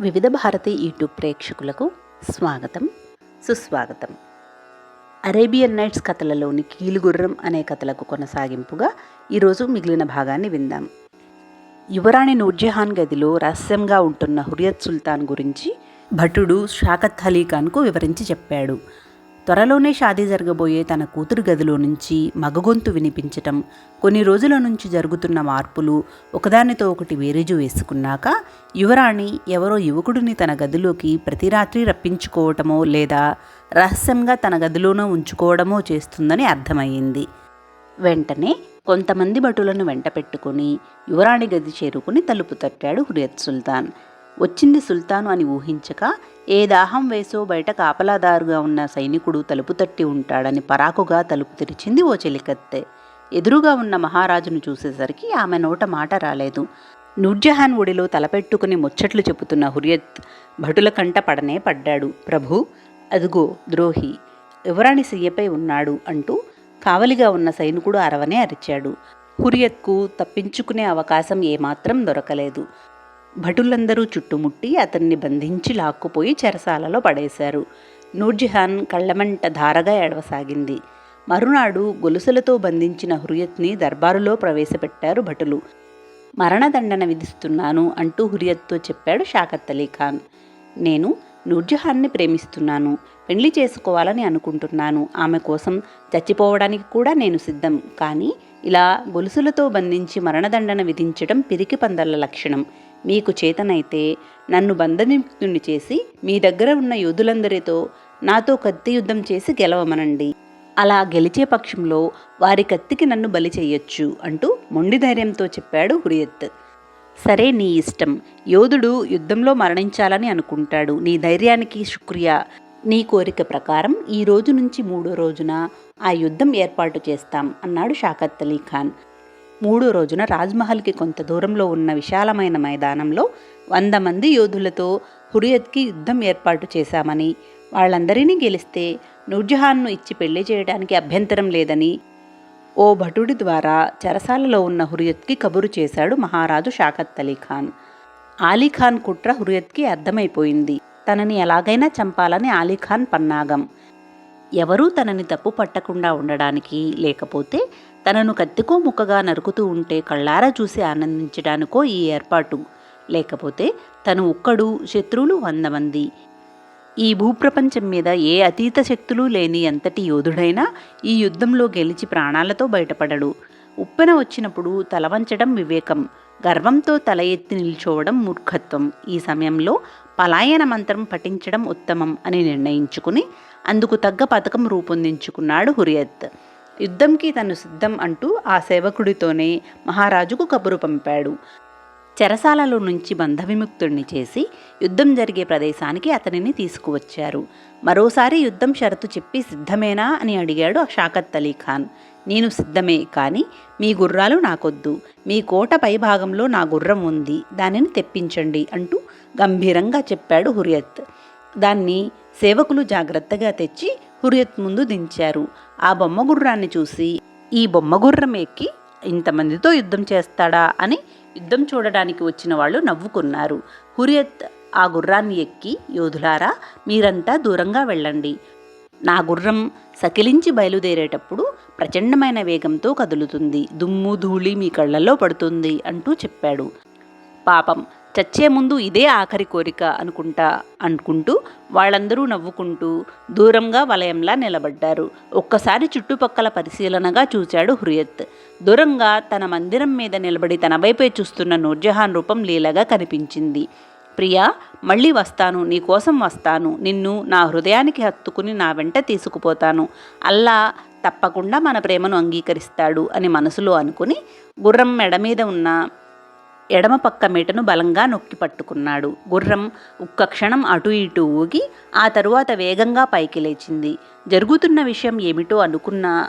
వివిధ భారతి యూట్యూబ్ ప్రేక్షకులకు స్వాగతం సుస్వాగతం. అరేబియన్ నైట్స్ కథలలోని కీలుగుర్రం అనే కథలకు కొనసాగింపుగా ఈరోజు మిగిలిన భాగాన్ని విందాం. యువరాణి నూర్జహాన్ గదిలో రహస్యంగా ఉంటున్న హురియత్ సుల్తాన్ గురించి భటుడు షాకత్ అలీ ఖాన్కు వివరించి చెప్పాడు. త్వరలోనే షాదీ జరగబోయే తన కూతురు గదిలో నుంచి మగగొంతు వినిపించటం కొన్ని రోజుల నుంచి జరుగుతున్న మార్పులు ఒకదానితో ఒకటి వేరేజు వేసుకున్నాక యువరాణి ఎవరో యువకుడిని తన గదిలోకి ప్రతి రాత్రి రప్పించుకోవటమో లేదా రహస్యంగా తన గదిలోనో ఉంచుకోవడమో చేస్తుందని అర్థమయ్యింది. వెంటనే కొంతమంది భటులను వెంట పెట్టుకుని యువరాణి గది చేరుకుని తలుపు తట్టాడు హురియత్ సుల్తాన్. వచ్చింది సుల్తాను అని ఊహించక ఏ దాహం వేసో బయట కాపలాదారుగా ఉన్న సైనికుడు తలుపు తట్టి ఉంటాడని పరాకుగా తలుపు తెరిచింది ఓ చెలికత్తె. ఎదురుగా ఉన్న మహారాజును చూసేసరికి ఆమె నోట మాట రాలేదు. నూర్జహాన్ ఒడిలో తలపెట్టుకుని ముచ్చట్లు చెబుతున్న హురియత్ భటుల కంట పడనే పడ్డాడు. ప్రభు అదుగో ద్రోహి యువరాణి సీయపై ఉన్నాడు అంటూ కావలిగా ఉన్న సైనికుడు అరవనే అరిచాడు. హురియత్కు తప్పించుకునే అవకాశం ఏమాత్రం దొరకలేదు. భటులందరూ చుట్టుముట్టి అతన్ని బంధించి లాక్కుపోయి చెరసాలలో పడేశారు. నూర్జహాన్ కళ్ళమంట ధారగా ఏడవసాగింది. మరునాడు గొలుసులతో బంధించిన హురియత్ని దర్బారులో ప్రవేశపెట్టారు భటులు. మరణదండన విధిస్తున్నాను అంటూ హురియత్తో చెప్పాడు షాకత్ అలీ ఖాన్. నేను నూర్జహాన్ని ప్రేమిస్తున్నాను. పెళ్ళి చేసుకోవాలని అనుకుంటున్నాను. ఆమె కోసం చచ్చిపోవడానికి కూడా నేను సిద్ధం. కానీ ఇలా గొలుసులతో బంధించి మరణదండన విధించడం పిరికి పందల లక్షణం. మీకు చేతనైతే నన్ను బంధనిముక్తుని చేసి మీ దగ్గర ఉన్న యోధులందరితో నాతో కత్తి యుద్ధం చేసి గెలవమనండి. అలా గెలిచే పక్షంలో వారి కత్తికి నన్ను బలి చేయొచ్చు అంటూ మొండి ధైర్యంతో చెప్పాడు హురియత్. సరే నీ ఇష్టం. యోధుడు యుద్ధంలో మరణించాలని అనుకుంటాడు. నీ ధైర్యానికి శుక్రియా. నీ కోరిక ప్రకారం ఈ రోజు నుంచి మూడో రోజున ఆ యుద్ధం ఏర్పాటు చేస్తాం అన్నాడు షాకత్ అలీ ఖాన్. మూడో రోజున రాజ్మహల్కి కొంత దూరంలో ఉన్న విశాలమైన మైదానంలో వంద మంది యోధులతో హురియత్కి యుద్ధం ఏర్పాటు చేశామని వాళ్ళందరినీ గెలిస్తే నూర్జహాన్ను ఇచ్చి పెళ్ళి చేయడానికి అభ్యంతరం లేదని ఓ భటుడి ద్వారా చెరసాలలో ఉన్న హురియత్కి కబురు చేశాడు మహారాజు షాకత్ అలీ ఖాన్. ఆలీఖాన్ కుట్ర హురియత్కి అర్థమైపోయింది. తనని ఎలాగైనా చంపాలని ఆలీఖాన్ పన్నాగం. ఎవరూ తనని తప్పు పట్టకుండా ఉండడానికి లేకపోతే తనను కత్తికో ముక్కగా నరుకుతూ ఉంటే కళ్ళారా చూసి ఆనందించడానికో ఈ ఏర్పాటు. లేకపోతే తను ఒక్కడు శత్రువులు వంద మంది. ఈ భూప్రపంచం మీద ఏ అతీత శక్తులు లేని ఎంతటి యోధుడైనా ఈ యుద్ధంలో గెలిచి ప్రాణాలతో బయటపడడు. ఉప్పెన వచ్చినప్పుడు తలవంచడం వివేకం. గర్వంతో తల ఎత్తి నిల్చోవడం మూర్ఖత్వం. ఈ సమయంలో పలాయన మంత్రం పఠించడం ఉత్తమం అని నిర్ణయించుకుని అందుకు తగ్గ పథకం రూపొందించుకున్నాడు హురియత్. యుద్ధంకి తను సిద్ధం అంటూ ఆ సేవకుడితోనే మహారాజుకు కబురు పంపాడు. చెరసాలలో నుంచి బంధవిముక్తుడిని చేసి యుద్ధం జరిగే ప్రదేశానికి అతనిని తీసుకువచ్చారు. మరోసారి యుద్ధం షరతు చెప్పి సిద్ధమేనా అని అడిగాడు షాకత్ అలీ ఖాన్. నేను సిద్ధమే కానీ మీ గుర్రాలు నాకొద్దు. మీ కోట పైభాగంలో నా గుర్రం ఉంది. దానిని తెప్పించండి అంటూ గంభీరంగా చెప్పాడు హురియత్. దాన్ని సేవకులు జాగ్రత్తగా తెచ్చి హురియత్ ముందు దించారు. ఆ బొమ్మ గుర్రాన్ని చూసి ఈ బొమ్మ గుర్రం ఎక్కి ఇంతమందితో యుద్ధం చేస్తాడా? అని యుద్ధం చూడడానికి వచ్చిన వాళ్ళు నవ్వుకున్నారు. హురియత్ ఆ గుర్రాన్ని ఎక్కి యోధులారా మీరంతా దూరంగా వెళ్ళండి. నా గుర్రం సకిలించి బయలుదేరేటప్పుడు ప్రచండమైన వేగంతో కదులుతుంది. దుమ్ము ధూళి మీ కళ్ళల్లో పడుతుంది అంటూ చెప్పాడు. పాపం చచ్చే ముందు ఇదే ఆఖరి కోరిక అనుకుంటా అనుకుంటూ వాళ్ళందరూ నవ్వుకుంటూ దూరంగా వలయంలా నిలబడ్డారు. ఒక్కసారి చుట్టుపక్కల పరిశీలనగా చూశాడు హురియత్ దూరంగా తన మందిరం మీద నిలబడి తన వైపే చూస్తున్న నూర్జహాన్ రూపం లీలగా కనిపించింది. ప్రియా మళ్ళీ వస్తాను నీకోసం వస్తాను. నిన్ను నా హృదయానికి హత్తుకుని నా వెంట తీసుకుపోతాను. అల్లా తప్పకుండా మన ప్రేమను అంగీకరిస్తాడు అని మనసులో అనుకుని గుర్రం మెడ మీద ఉన్న ఎడమ పక్క మీటను బలంగా నొక్కి పట్టుకున్నాడు. గుర్రం ఒక్క క్షణం అటు ఇటు ఊగి ఆ తరువాత వేగంగా పైకి లేచింది. జరుగుతున్న విషయం ఏమిటో అనుకున్న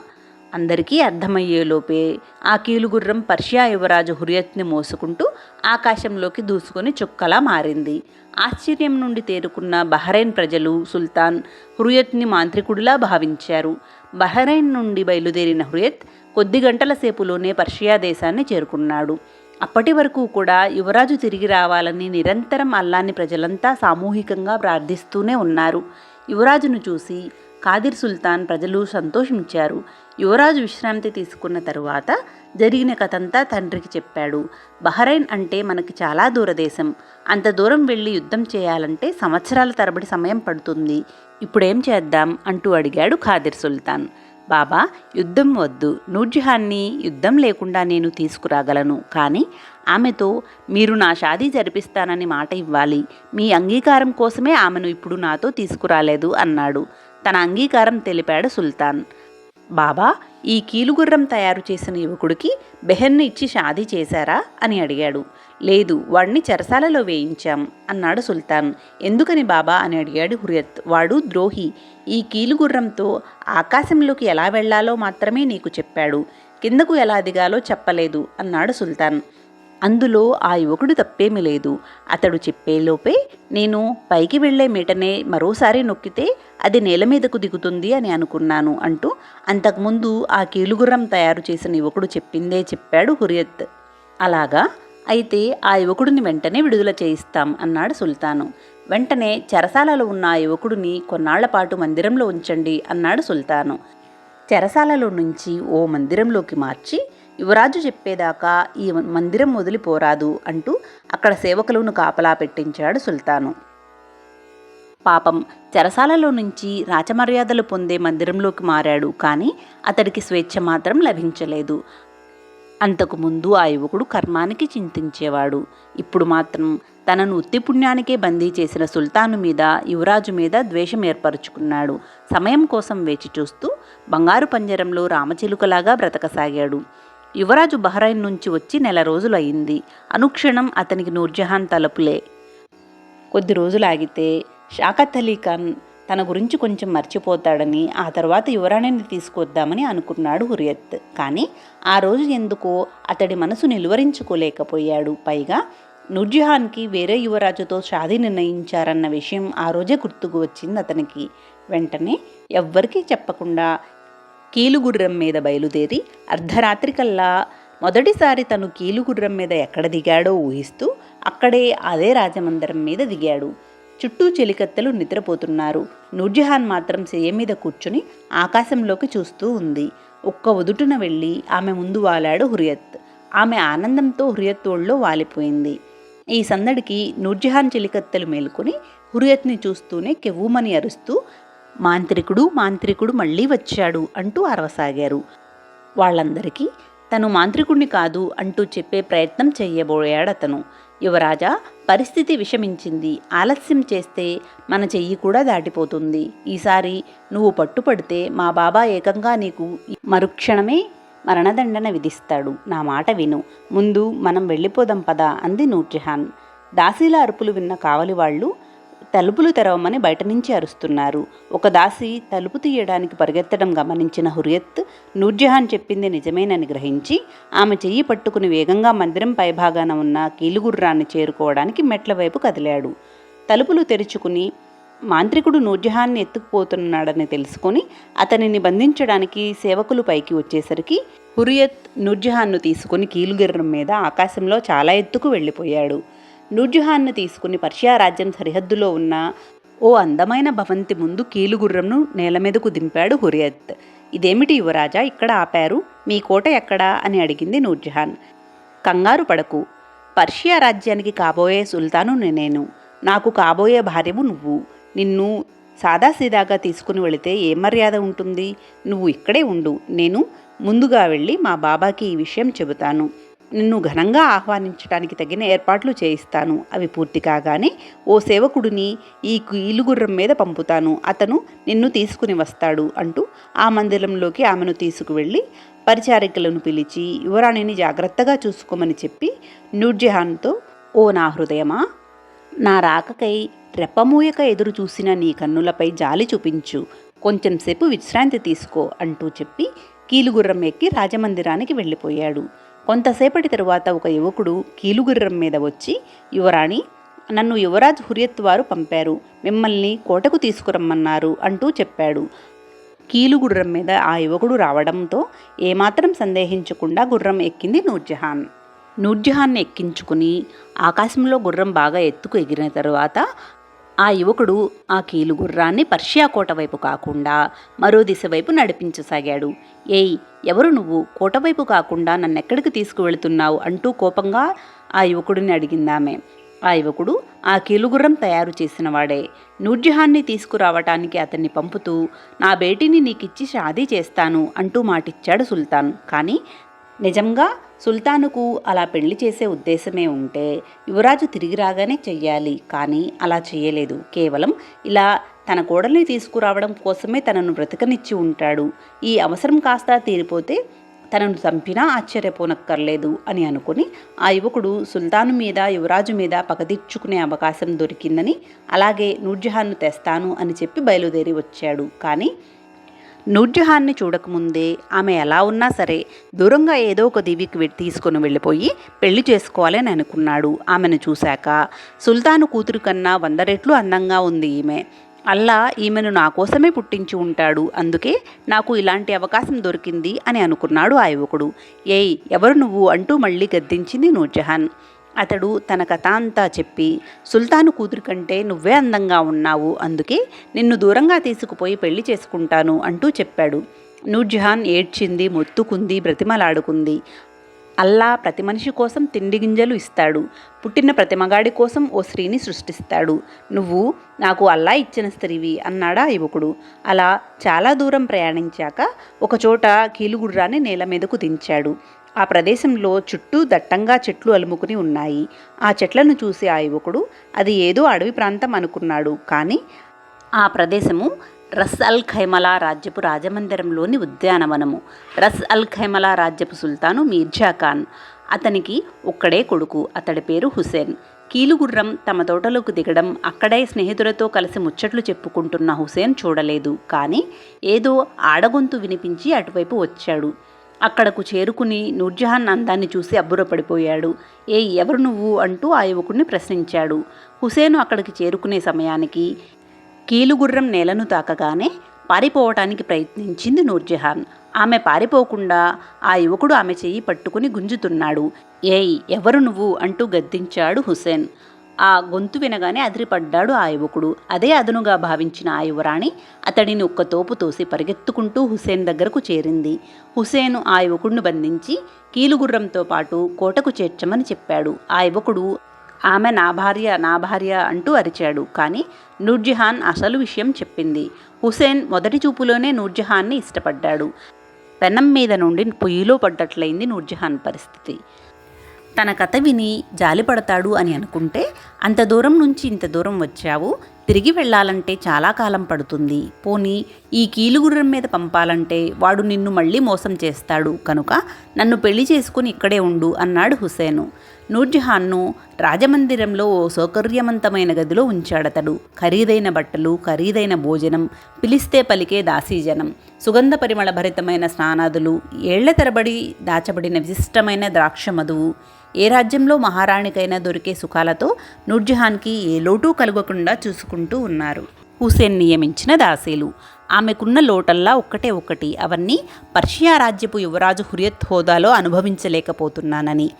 అందరికీ అర్థమయ్యేలోపే ఆ కీలుగుర్రం పర్షియా యువరాజు హురియత్ని మోసుకుంటూ ఆకాశంలోకి దూసుకొని చుక్కలా మారింది. ఆశ్చర్యం నుండి తేరుకున్న బహ్రైన్ ప్రజలు సుల్తాన్ హురియత్ని మాంత్రికుడిలా భావించారు. బహ్రైన్ నుండి బయలుదేరిన హురియత్ కొద్ది గంటల సేపులోనే పర్షియా దేశాన్ని చేరుకున్నాడు. అప్పటి వరకు కూడా యువరాజు తిరిగి రావాలని నిరంతరం అల్లాని ప్రజలంతా సామూహికంగా ప్రార్థిస్తూనే ఉన్నారు. యువరాజును చూసి కాదిర్ సుల్తాన్ ప్రజలు సంతోషించారు. యువరాజు విశ్రాంతి తీసుకున్న తరువాత జరిగిన కథంతా తండ్రికి చెప్పాడు. బహరైన్ అంటే మనకి చాలా దూరదేశం. అంత దూరం వెళ్ళి యుద్ధం చేయాలంటే సంవత్సరాల తరబడి సమయం పడుతుంది. ఇప్పుడేం చేద్దాం? అంటూ అడిగాడు ఖాదిర్ సుల్తాన్. బాబా యుద్ధం వద్దు. నూర్జహాన్ని యుద్ధం లేకుండా నేను తీసుకురాగలను. కానీ ఆమెతో మీరు నా షాదీ జరిపిస్తానని మాట ఇవ్వాలి. మీ అంగీకారం కోసమే ఆమెను ఇప్పుడు నాతో తీసుకురాలేదు అన్నాడు. తన అంగీకారం తెలిపాడు సుల్తాన్. బాబా ఈ కీలుగుర్రం తయారు చేసిన యువకుడికి బెహెన్ను ఇచ్చి షాదీ చేశారా? అని అడిగాడు. లేదు వాడిని చెరసాలలో వేయించాం అన్నాడు సుల్తాన్. ఎందుకని బాబా అని అడిగాడు హురియత్. వాడు ద్రోహి. ఈ కీలుగుర్రంతో ఆకాశంలోకి ఎలా వెళ్ళాలో మాత్రమే నీకు చెప్పాడు. కిందకు ఎలా దిగాలో చెప్పలేదు అన్నాడు సుల్తాన్. అందులో ఆ యువకుడు తప్పేమీ లేదు. అతడు చెప్పేలోపే నేను పైకి వెళ్ళే మీటనే మరోసారి నొక్కితే అది నేల మీదకు దిగుతుంది అని అనుకున్నాను అంటూ అంతకుముందు ఆ కీలుగుర్రం తయారు చేసిన యువకుడు చెప్పిందే చెప్పాడు హురియత్. అలాగా? అయితే ఆ యువకుడిని వెంటనే విడుదల చేయిస్తాం అన్నాడు సుల్తాను. వెంటనే చెరసాలలో ఉన్న ఆ యువకుడిని కొన్నాళ్ళ పాటు మందిరంలో ఉంచండి అన్నాడు సుల్తాను. చెరసాలలో నుంచి ఓ మందిరంలోకి మార్చి యువరాజు చెప్పేదాకా ఈ మందిరం వదిలిపోరాదు అంటూ అక్కడ సేవకులను కాపలా పెట్టించాడు సుల్తాను. పాపం చెరసాలలో నుంచి రాచమర్యాదలు పొందే మందిరంలోకి మారాడు కానీ అతడికి స్వేచ్ఛ మాత్రం లభించలేదు. అంతకుముందు ఆ యువకుడు కర్మానికి చింతించేవాడు. ఇప్పుడు మాత్రం తనను ఉత్తిపుణ్యానికే బందీ చేసిన సుల్తాను మీద యువరాజు మీద ద్వేషం ఏర్పరచుకున్నాడు. సమయం కోసం వేచి చూస్తూ బంగారు పంజరంలో రామచిలుకలాగా బ్రతకసాగాడు. యువరాజు బహ్రైన్ నుంచి వచ్చి నెల రోజులు అయింది అనుక్షణం అతనికి నూర్జహాన్ తలుపులే. కొద్ది రోజులు ఆగితే షాకత్ అలీ ఖాన్ తన గురించి కొంచెం మర్చిపోతాడని ఆ తర్వాత యువరాణిని తీసుకొద్దామని అనుకున్నాడు హురియత్. కానీ ఆ రోజు ఎందుకో అతడి మనసు నిలువరించుకోలేకపోయాడు. పైగా నూర్జహాన్కి వేరే యువరాజుతో షాదీ నిర్ణయించారన్న విషయం ఆ రోజే గుర్తుకు వచ్చింది అతనికి. వెంటనే ఎవ్వరికీ చెప్పకుండా కీలుగుర్రం మీద బయలుదేరి అర్ధరాత్రికల్లా మొదటిసారి తను కీలుగుర్రం మీద ఎక్కడ దిగాడో ఊహిస్తూ అక్కడే అదే రాజమందిరం మీద దిగాడు. చుట్టూ చెలికత్తెలు నిద్రపోతున్నారు. నూర్జహాన్ మాత్రం సేయ మీద కూర్చుని ఆకాశంలోకి చూస్తూ ఉంది. ఒక్క ఉదుటున వెళ్ళి ఆమె ముందు వాలాడు హురియత్. ఆమె ఆనందంతో హురియత్ ఒళ్ళో వాలిపోయింది. ఈ సందడికి నూర్జహాన్ చెలికత్తెలు మేలుకొని హురియత్ని చూస్తూనే కెవ్వుమని అరుస్తూ మాంత్రికుడు మాంత్రికుడు మళ్ళీ వచ్చాడు అంటూ అరవసాగారు. వాళ్ళందరికీ తను మాంత్రికుడిని కాదు అంటూ చెప్పే ప్రయత్నం చేయబోయాడు అతను యువరాజా పరిస్థితి విషమించింది. ఆలస్యం చేస్తే మన చెయ్యి కూడా దాటిపోతుంది. ఈసారి నువ్వు పట్టుపడితే మా బాబా ఏకంగా నీకు మరుక్షణమే మరణదండన విధిస్తాడు. నా మాట విను. ముందు మనం వెళ్ళిపోదాం పదా అంది నూర్జహాన్. దాసీల అరుపులు విన్న కావలి వాళ్ళు తలుపులు తెరవమని బయట నుంచి అరుస్తున్నారు. ఒక దాసి తలుపు తీయడానికి పరిగెత్తడం గమనించిన హురియత్ నూర్జహాన్ చెప్పింది నిజమేనని గ్రహించి ఆమె చెయ్యి పట్టుకుని వేగంగా మందిరం పైభాగాన ఉన్న కీలుగుర్రాన్ని చేరుకోవడానికి మెట్ల వైపు కదిలాడు. తలుపులు తెరుచుకుని మాంత్రికుడు నూర్జహాన్ని ఎత్తుకుపోతున్నాడని తెలుసుకొని అతనిని బంధించడానికి సేవకులు పైకి వచ్చేసరికి హురియత్ నూర్జహాన్ను తీసుకుని కీలుగిర్రం మీద ఆకాశంలో చాలా ఎత్తుకు వెళ్ళిపోయాడు. నూర్జహాన్ను తీసుకుని పర్షియా రాజ్యం సరిహద్దులో ఉన్న ఓ అందమైన భవంతి ముందు కీలుగుర్రంను నేల మీదకు దింపాడు హురియత్. ఇదేమిటి యువరాజా ఇక్కడ ఆపారు? మీ కోట ఎక్కడా? అని అడిగింది నూర్జహాన్. కంగారు పడకు. పర్షియా రాజ్యానికి కాబోయే సుల్తాను నేను నాకు కాబోయే భార్యము నువ్వు. నిన్ను సాదాసీదాగా తీసుకుని వెళితే ఏ మర్యాద ఉంటుంది? నువ్వు ఇక్కడే ఉండు. నేను ముందుగా వెళ్ళి మా బాబాకి ఈ విషయం చెబుతాను. నిన్ను ఘనంగా ఆహ్వానించడానికి తగిన ఏర్పాట్లు చేయిస్తాను. అవి పూర్తి కాగానే ఓ సేవకుడిని ఈ కీలుగుర్రం మీద పంపుతాను. అతను నిన్ను తీసుకుని వస్తాడు అంటూ ఆ మందిరంలోకి ఆమెను తీసుకువెళ్ళి పరిచారికలను పిలిచి యువరాణిని జాగ్రత్తగా చూసుకోమని చెప్పి నూర్జహాన్తో ఓ నా హృదయమా నా రాకకై రెప్పమూయక ఎదురు చూసిన నీ కన్నులపై జాలి చూపించు. కొంచెంసేపు విశ్రాంతి తీసుకో అంటూ చెప్పి కీలుగుర్రం ఎక్కి రాజమందిరానికి వెళ్ళిపోయాడు. కొంతసేపటి తరువాత ఒక యువకుడు కీలుగుర్రం మీద వచ్చి యువరాణి నన్ను యువరాజ్ హురియత్ వారు పంపారు. మిమ్మల్ని కోటకు తీసుకురమ్మన్నారు అంటూ చెప్పాడు. కీలుగుర్రం మీద ఆ యువకుడు రావడంతో ఏమాత్రం సందేహించకుండా గుర్రం ఎక్కింది నూర్జహాన్. నూర్జహాన్ని ఎక్కించుకుని ఆకాశంలో గుర్రం బాగా ఎత్తుకు ఎగిరిన తరువాత ఆ యువకుడు ఆ కీలుగుర్రాన్ని పర్షియా కోట వైపు కాకుండా మరో దిశ వైపు నడిపించసాగాడు. ఏయ్ ఎవరు నువ్వు? కోట వైపు కాకుండా నన్నెక్కడికి తీసుకువెళుతున్నావు? అంటూ కోపంగా ఆ యువకుడిని అడిగిందామె. ఆ యువకుడు ఆ కీలుగుర్రం తయారు చేసినవాడే నూర్జహాన్ని తీసుకురావటానికి అతన్ని పంపుతూ నా బేటీని నీకిచ్చి షాదీ చేస్తాను అంటూ మాటిచ్చాడు సుల్తాన్. కానీ నిజంగా సుల్తానుకు అలా పెళ్ళి చేసే ఉద్దేశమే ఉంటే యువరాజు తిరిగి రాగానే చెయ్యాలి. కానీ అలా చేయలేదు కేవలం ఇలా తన కోడల్ని తీసుకురావడం కోసమే తనను బ్రతకనిచ్చి ఉంటాడు. ఈ అవసరం కాస్త తీరిపోతే తనను చంపినా ఆశ్చర్యపోనక్కర్లేదు అని అనుకుని ఆ యువకుడు సుల్తాను మీద యువరాజు మీద పగదీర్చుకునే అవకాశం దొరికిందని అలాగే నూర్జహాన్ను తెస్తాను అని చెప్పి బయలుదేరి వచ్చాడు. కానీ నూర్జహాన్ని చూడకముందే ఆమె ఎలా ఉన్నా సరే దూరంగా ఏదో ఒక దివికి తీసుకొని వెళ్ళిపోయి పెళ్ళి చేసుకోవాలని అనుకున్నాడు. ఆమెను చూశాక సుల్తాను కూతురు కన్నా వంద రెట్లు అందంగా ఉంది ఈమె. అల్లా ఈమెను నా కోసమే పుట్టించి ఉంటాడు. అందుకే నాకు ఇలాంటి అవకాశం దొరికింది అని అనుకున్నాడు ఆ యువకుడు. ఏయ్ ఎవరు నువ్వు? అంటూ మళ్ళీ గద్దించింది నూర్జహాన్ అతడు తన కథ అంతా చెప్పి సుల్తాను కూతురు కంటే నువ్వే అందంగా ఉన్నావు అందుకే నిన్ను దూరంగా తీసుకుపోయి పెళ్ళి చేసుకుంటాను అంటూ చెప్పాడు. నూర్జహాన్ ఏడ్చింది మొత్తుకుంది బ్రతిమలాడుకుంది. అల్లా ప్రతి మనిషి కోసం తిండి గింజలు ఇస్తాడు. పుట్టిన ప్రతి మగాడి కోసం ఓ స్త్రీని సృష్టిస్తాడు. నువ్వు నాకు అల్లా ఇచ్చిన స్త్రీవి అన్నాడా యువకుడు. అలా చాలా దూరం ప్రయాణించాక ఒకచోట కీలుగుర్రాన్ని నేల మీదకు దించాడు. ఆ ప్రదేశంలో చుట్టూ దట్టంగా చెట్లు అలుముకుని ఉన్నాయి. ఆ చెట్లను చూసి ఆ యువకుడు అది ఏదో అడవి ప్రాంతం అనుకున్నాడు. కానీ ఆ ప్రదేశము రస్ అల్ ఖైమలా రాజ్యపు రాజమందిరంలోని ఉద్యానవనము. రస్ అల్ ఖైమలా రాజ్యపు సుల్తాను మీర్జా ఖాన్. అతనికి ఒక్కడే కొడుకు అతడి పేరు హుసేన్. కీలుగుర్రం తమ తోటలోకి దిగడం అక్కడే స్నేహితులతో కలిసి ముచ్చట్లు చెప్పుకుంటున్న హుసేన్ చూడలేదు. కానీ ఏదో ఆడగొంతు వినిపించి అటువైపు వచ్చాడు. అక్కడకు చేరుకుని నూర్జహాన్ అందాన్ని చూసి అబ్బురపడిపోయాడు. ఏ ఎవరు నువ్వు? అంటూ ఆ యువకుడిని ప్రశ్నించాడు. హుసేను అక్కడికి చేరుకునే సమయానికి కీలుగుర్రం నేలను తాకగానే పారిపోవటానికి ప్రయత్నించింది నూర్జహాన్. ఆమె పారిపోకుండా ఆ యువకుడు ఆమె చెయ్యి పట్టుకుని గుంజుతున్నాడు. ఏయ్ ఎవరు నువ్వు? అంటూ గద్దించాడు హుసేన్. ఆ గొంతు వినగానే అదిరిపడ్డాడు ఆ యువకుడు. అదే అదనుగా భావించిన ఆ యువరాణి అతడిని ఒక్క తోపు తోసి పరిగెత్తుకుంటూ హుసేన్ దగ్గరకు చేరింది. హుసేను ఆ యువకుడిని బంధించి కీలుగుర్రంతో పాటు కోటకు చేర్చమని చెప్పాడు. ఆ యువకుడు ఆమె నా భార్య నా భార్య అంటూ అరిచాడు. కానీ నూర్జహాన్ అసలు విషయం చెప్పింది. హుసేన్ మొదటి చూపులోనే నూర్జహాన్ని ఇష్టపడ్డాడు. పెనం మీద నుండి పొయ్యిలో పడ్డట్లయింది నూర్జహాన్ పరిస్థితి. తన కథ విని జాలిపడతాడు అని అనుకుంటే అంత దూరం నుంచి ఇంత దూరం వచ్చావు. తిరిగి వెళ్ళాలంటే చాలా కాలం పడుతుంది. పోనీ ఈ కీలుగుర్రం మీద పంపాలంటే వాడు నిన్ను మళ్ళీ మోసం చేస్తాడు. కనుక నన్ను పెళ్ళి చేసుకుని ఇక్కడే ఉండు అన్నాడు హుసేను. నూర్జహాన్ను రాజమందిరంలో ఓ సౌకర్యవంతమైన గదిలో ఉంచాడతడు. ఖరీదైన బట్టలు ఖరీదైన భోజనం పిలిస్తే పలికే దాసీజనం సుగంధ పరిమళ భరితమైన స్నానాదులు ఏళ్ళ తరబడి దాచబడిన విశిష్టమైన ద్రాక్ష మధువు ఏ రాజ్యంలో మహారాణికైనా దొరికే సుఖాలతో నూర్జహాన్కి ఏ లోటు కలగకుండా చూసుకుంటూ ఉన్నారు. హుసేన్ నియమించిన దాసీలు. ఆమెకున్న లోటల్లా ఒక్కటే ఒకటి. అవన్నీ పర్షియా రాజ్యపు యువరాజు హురియత్ హోదాలో అనుభవించలేకపోతున్నానని.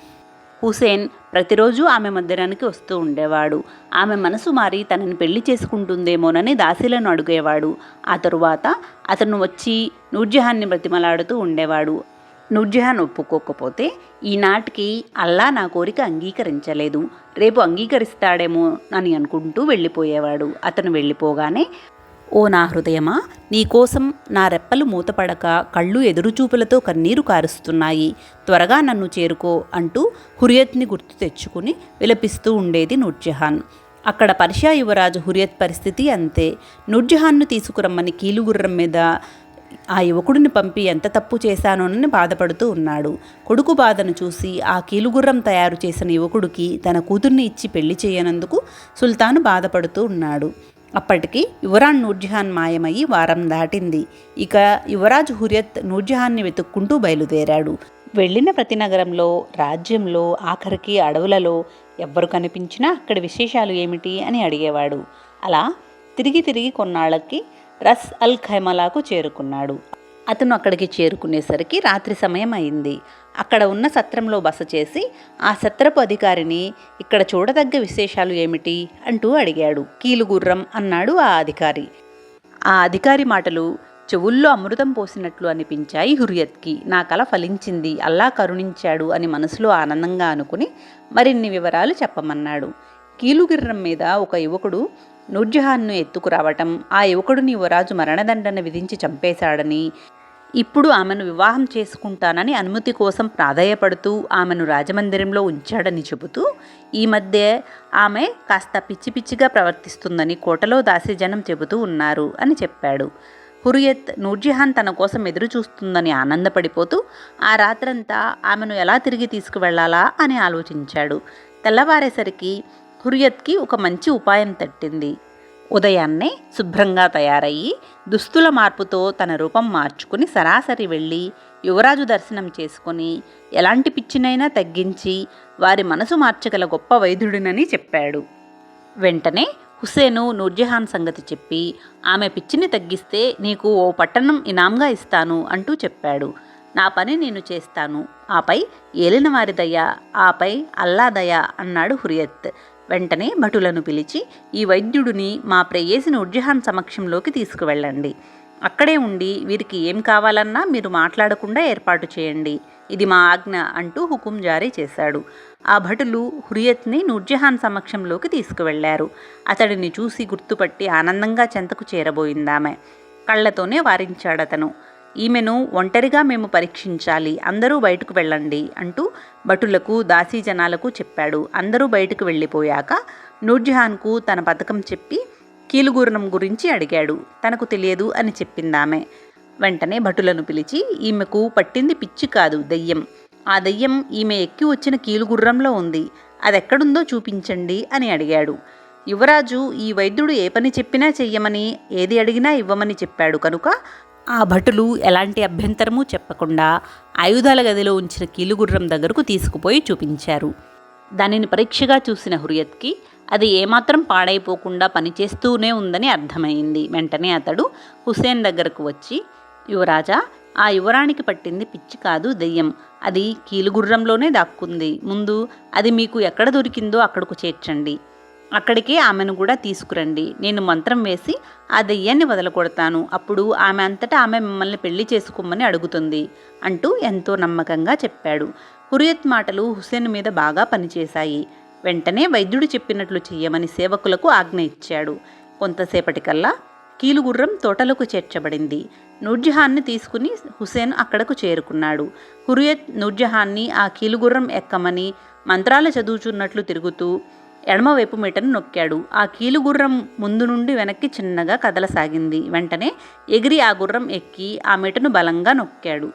హుసేన్ ప్రతిరోజు ఆమె మందిరానికి వస్తూ ఉండేవాడు. ఆమె మనసు మారి తనని పెళ్ళి చేసుకుంటుందేమోనని దాసీలను అడిగేవాడు. ఆ తరువాత అతను వచ్చి నూర్జహాన్ని బ్రతిమలాడుతూ ఉండేవాడు. నూర్జహాన్ ఒప్పుకోకపోతే ఈనాటికి అల్లా నా కోరిక అంగీకరించలేదు. రేపు అంగీకరిస్తాడేమో అని అనుకుంటూ వెళ్ళిపోయేవాడు. అతను వెళ్ళిపోగానే ఓ నా హృదయమా నీకోసం నా రెప్పలు మూతపడక కళ్ళు ఎదురుచూపులతో కన్నీరు కారుస్తున్నాయి. త్వరగా నన్ను చేరుకో అంటూ హురియత్ని గుర్తు తెచ్చుకుని విలపిస్తూ ఉండేది నూర్జహాన్ అక్కడ పర్షియా యువరాజు హురియత్ పరిస్థితి అంతే. నూర్జహాన్ను తీసుకురమ్మని కీలుగుర్రం మీద ఆ యువకుడిని పంపి ఎంత తప్పు చేశానోనని బాధపడుతూ ఉన్నాడు. కొడుకు బాధను చూసి ఆ కీలుగుర్రం తయారు చేసిన యువకుడికి తన కూతుర్ని ఇచ్చి పెళ్ళి చేయనందుకు సుల్తాను బాధపడుతూ ఉన్నాడు. అప్పటికి యువరాన్ నూర్జహాన్ మాయమయ్యి వారం దాటింది. ఇక యువరాజ్ హురియత్ నూర్జహాన్ని వెతుక్కుంటూ బయలుదేరాడు. వెళ్ళిన ప్రతి నగరంలో రాజ్యంలో ఆఖరికి అడవులలో ఎవ్వరు కనిపించినా అక్కడి విశేషాలు ఏమిటి అని అడిగేవాడు. అలా తిరిగి తిరిగి కొన్నాళ్ళకి రస్ అల్ ఖైమలాకు చేరుకున్నాడు. అతను అక్కడికి చేరుకునేసరికి రాత్రి సమయం అయింది అక్కడ ఉన్న సత్రంలో బస చేసి ఆ సత్రపు అధికారిని ఇక్కడ చూడదగ్గ విశేషాలు ఏమిటి అంటూ అడిగాడు. కీలుగుర్రం అన్నాడు ఆ అధికారి. ఆ అధికారి మాటలు చెవుల్లో అమృతం పోసినట్లు అనిపించాయి హురియత్కి. నా కల ఫలించింది. అల్లా కరుణించాడు అని మనసులో ఆనందంగా అనుకుని మరిన్ని వివరాలు చెప్పమన్నాడు. కీలుగిర్రం మీద ఒక యువకుడు నూర్జహాన్ను ఎత్తుకురావటం ఆ యువకుడిని యువరాజు మరణదండన విధించి చంపేశాడని ఇప్పుడు ఆమెను వివాహం చేసుకుంటానని అనుమతి కోసం ప్రాధాయపడుతూ ఆమెను రాజమందిరంలో ఉంచాడని చెబుతూ ఈ మధ్య ఆమె కాస్త పిచ్చి పిచ్చిగా ప్రవర్తిస్తుందని కోటలో దాసీజనం చెబుతూ ఉన్నారు అని చెప్పాడు. హురియత్ నూర్జహాన్ తన కోసం ఎదురు చూస్తుందని ఆనందపడిపోతూ ఆ రాత్రంతా ఆమెను ఎలా తిరిగి తీసుకువెళ్ళాలా అని ఆలోచించాడు. తెల్లవారేసరికి హురియత్కి ఒక మంచి ఉపాయం తట్టింది. ఉదయాన్నే శుభ్రంగా తయారయ్యి దుస్తుల మార్పుతో తన రూపం మార్చుకుని సరాసరి వెళ్ళి యువరాజు దర్శనం చేసుకుని ఎలాంటి పిచ్చినైనా తగ్గించి వారి మనసు మార్చగల గొప్ప వైద్యుడినని చెప్పాడు. వెంటనే హుసేను నూర్జహాన్ సంగతి చెప్పి ఆమె పిచ్చిని తగ్గిస్తే నీకు ఓ పట్టణం ఇనాంగా ఇస్తాను అంటూ చెప్పాడు. నా పని నేను చేస్తాను. ఆపై ఏలినవారి దయ ఆపై అల్లా దయ అన్నాడు హురియత్. వెంటనే భటులను పిలిచి ఈ వైద్యుడిని మా ప్రేయేసిన ఉర్జహాన్ సమక్షంలోకి తీసుకువెళ్ళండి. అక్కడే ఉండి వీరికి ఏం కావాలన్నా మీరు మాట్లాడకుండా ఏర్పాటు చేయండి. ఇది మా ఆజ్ఞ అంటూ హుకుం జారీ చేశాడు. ఆ భటులు హురియత్ని నూర్జహాన్ సమక్షంలోకి తీసుకువెళ్ళారు అతడిని చూసి గుర్తుపట్టి ఆనందంగా చెంతకు చేరబోయిందామె. కళ్ళతోనే వారించాడతను. ఈమెను ఒంటరిగా మేము పరీక్షించాలి అందరూ బయటకు వెళ్ళండి అంటూ భటులకు దాసీ జనాలకు చెప్పాడు. అందరూ బయటకు వెళ్ళిపోయాక నూర్జహాన్కు తన పథకం చెప్పి కీలుగురణం గురించి అడిగాడు. తనకు తెలియదు అని చెప్పిందామె. వెంటనే భటులను పిలిచి ఈమెకు పట్టింది పిచ్చి కాదు దయ్యం. ఆ దయ్యం ఈమె ఎక్కి వచ్చిన కీలుగుర్రంలో ఉంది. అదెక్కడుందో చూపించండి అని అడిగాడు. యువరాజు ఈ వైద్యుడు ఏ పని చెప్పినా చెయ్యమని ఏది అడిగినా ఇవ్వమని చెప్పాడు కనుక ఆ భటులు ఎలాంటి అభ్యంతరము చెప్పకుండా ఆయుధాల గదిలో ఉంచిన కీలుగుర్రం దగ్గరకు తీసుకుపోయి చూపించారు. దానిని పరీక్షగా చూసిన హురియత్కి అది ఏమాత్రం పాడైపోకుండా పనిచేస్తూనే ఉందని అర్థమైంది. వెంటనే అతడు హుసేన్ దగ్గరకు వచ్చి యువరాజా ఆ యువరానికి పట్టింది పిచ్చి కాదు దెయ్యం. అది కీలుగుర్రంలోనే దాక్కుంది. ముందు అది మీకు ఎక్కడ దొరికిందో అక్కడకు చేర్చండి. అక్కడికే ఆమెను కూడా తీసుకురండి. నేను మంత్రం వేసి ఆ దెయ్యాన్ని వదలకొడతాను. అప్పుడు ఆమె అంతటా ఆమె మిమ్మల్ని పెళ్ళి చేసుకోమని అడుగుతుంది అంటూ ఎంతో నమ్మకంగా చెప్పాడు. హురియత్ మాటలు హుసేన్ మీద బాగా పనిచేశాయి. వెంటనే వైద్యుడు చెప్పినట్లు చెయ్యమని సేవకులకు ఆజ్ఞ ఇచ్చాడు. కొంతసేపటికల్లా కీలుగుర్రం తోటలకు చేర్చబడింది. నూర్జహాన్ని తీసుకుని హుసేన్ అక్కడకు చేరుకున్నాడు. హురియత్ నూర్జహాన్ని ఆ కీలుగుర్రం ఎక్కమని మంత్రాలు చదువుచున్నట్లు తిరుగుతూ ఎడమవైపు మీటను నొక్కాడు. ఆ కీలు గుర్రం ముందు నుండి వెనక్కి చిన్నగా కదలసాగింది. వెంటనే ఎగిరి ఆ గుర్రం ఎక్కి ఆ మీటను బలంగా నొక్కాడు.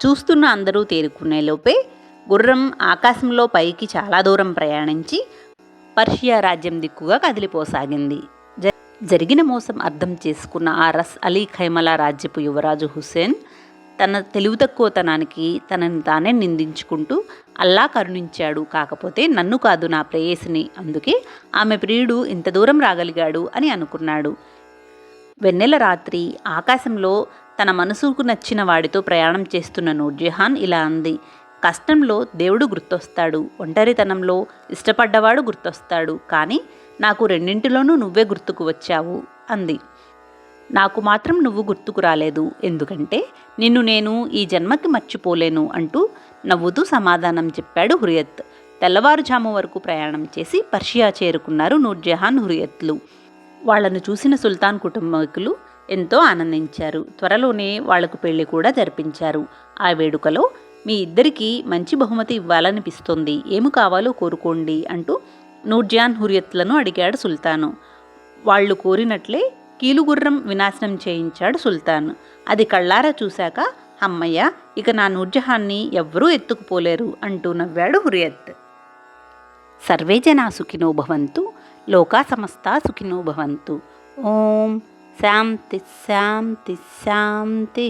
చూస్తున్న అందరూ తేరుకునేలోపే గుర్రం ఆకాశంలో పైకి చాలా దూరం ప్రయాణించి పర్షియా రాజ్యం దిక్కుగా కదిలిపోసాగింది. జరిగిన మోసం అర్థం చేసుకున్న ఆ రస్ అలీ ఖైమలా రాజ్యపు యువరాజు హుసేన్ తన తెలివి తక్కువతనానికి తనని తానే నిందించుకుంటూ అల్లా కరుణించాడు. కాకపోతే నన్ను కాదు నా ప్రేయసిని. అందుకే ఆమె ప్రియుడు ఇంత దూరం రాగలిగాడు అని అనుకున్నాడు. వెన్నెల రాత్రి ఆకాశంలో తన మనసుకు నచ్చిన వాడితో ప్రయాణం చేస్తున్న నూర్జహాన్ ఇలా అంది. కష్టంలో దేవుడు గుర్తొస్తాడు. ఒంటరితనంలో ఇష్టపడ్డవాడు గుర్తొస్తాడు. కానీ నాకు రెండింటిలోనూ నువ్వే గుర్తుకు వచ్చావు అంది. నాకు మాత్రం నువ్వు గుర్తుకు రాలేదు. ఎందుకంటే నిన్ను నేను ఈ జన్మకి మర్చిపోలేను అంటూ నవ్వుతూ సమాధానం చెప్పాడు హురియత్. తెల్లవారుజాము వరకు ప్రయాణం చేసి పర్షియా చేరుకున్నారు నూర్జహాన్ హురియత్లు. వాళ్ళను చూసిన సుల్తాన్ కుటుంబీకులు ఎంతో ఆనందించారు. త్వరలోనే వాళ్ళకు పెళ్ళి కూడా జరిపించారు. ఆ వేడుకలో మీ ఇద్దరికీ మంచి బహుమతి ఇవ్వాలనిపిస్తుంది. ఏమి కావాలో కోరుకోండి అంటూ నూర్జాన్ హురియత్లను అడిగాడు సుల్తాను. వాళ్ళు కోరినట్లే కీలుగుర్రం వినాశనం చేయించాడు సుల్తాన్. అది కళ్ళారా చూశాక అమ్మయ్య ఇక నా నూర్జహాన్ని ఎవ్వరూ ఎత్తుకుపోలేరు అంటూ నవ్వాడు హురియత్. సర్వే జనా సుఖినో భవంతు లోకా సమస్త సుఖినో భవంతు. ఓం శాంతి శాంతి శాంతి.